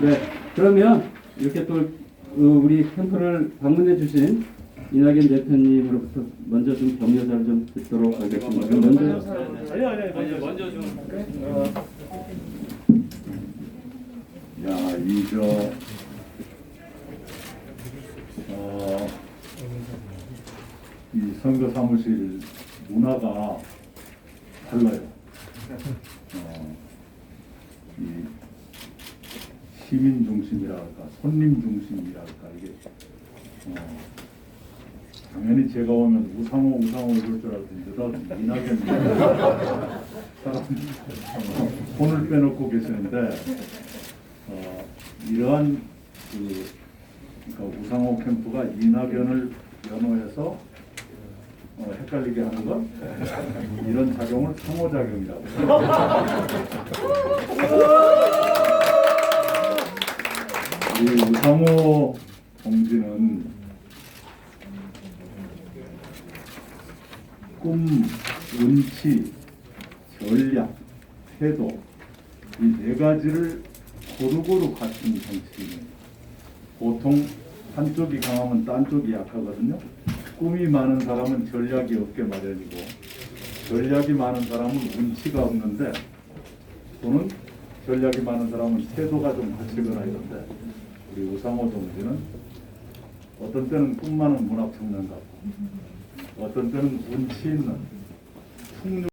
네, 그러면 이렇게 또 어, 우리 캠프를 방문해 주신 이낙연 대표님으로부터 먼저 좀 격려사를 좀 듣도록 하겠습니다. 그럼 먼저 아니 아니 먼저 먼저 좀 야, 이 저, 어, 이 선거 사무실 문화가 달라요. 어, 이 시민 중심이랄까, 손님 중심이랄까, 이게, 어, 당연히 제가 오면 우상호, 우상호 이럴 줄늘 이낙연 손을 빼놓고 계시는데, 어, 이러한 그 그러니까 우상호 캠프가 이낙연을 연호해서 어, 헷갈리게 하는 것 이런 작용을 상호작용이라고 이 우상호 동지는 꿈, 운치, 전략, 태도 이 네 가지를 고루고루 갖춘 정치인이에요. 보통 한쪽이 강하면 딴 쪽이 약하거든요. 꿈이 많은 사람은 전략이 없게 마련이고 전략이 많은 사람은 운치가 없는데 또는 전략이 많은 사람은 태도가 좀 거칠거나 이런데 우리 우상호 동지는 어떤 때는 꿈 많은 문학 청년 같고 어떤 때는 운치 있는 풍류